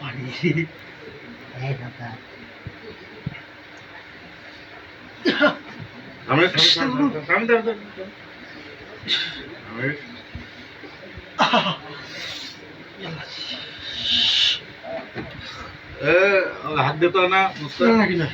পানি এই কথা রমেশ থাম থাম থাম রমেশ এ হাত দিত না মুস্তাক নাকি না।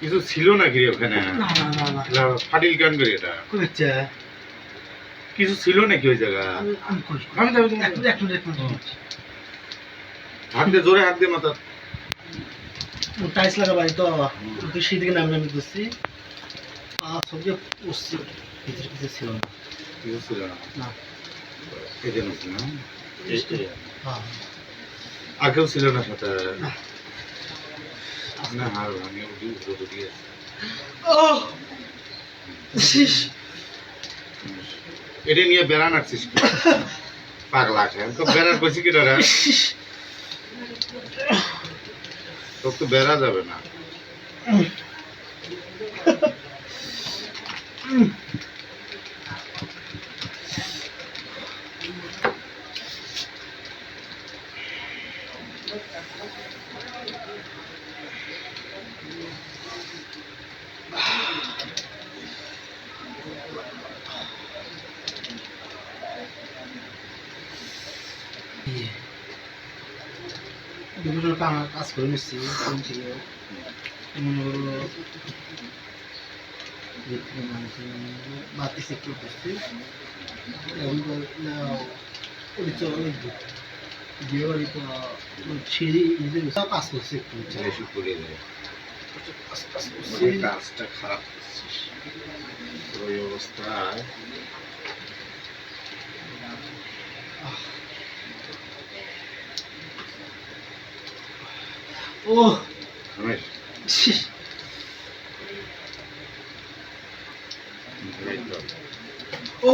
কিছু ছিল নাকি ওখানে? ফাটিল কেন করে এটা। কিছু ছিল নাকি ওই জায়গা? হাত দিয়ে জোরে হাত দিয়ে মাথা। টাইস লাগা বাড়ি তো তুই সেই দিকে নামে নামে করছি সবজি উঠছি ভিতরে কিছু ছিল না। কিছু ছিল না। না। এই জন্য ছিল না? এই- এই- হ্যাঁ। আর কেউ ছিল না সাথে? ভাঙে উঠি ও এটা নিয়ে বেড়ান আসছিস? পাগলা খেয়ে তো বেড়ার কইছি কি রে? তোর তো বেড়া যাবে না। বিভিন্ন কা- কাজ করে নিচ্ছি কোন থেকে মনে করছি এখন তো না, ওই সিঁড়ি কাজ করছে একটু বেশি করে দেয় কাজটা খারাপ ওই অবস্থায়। ও ও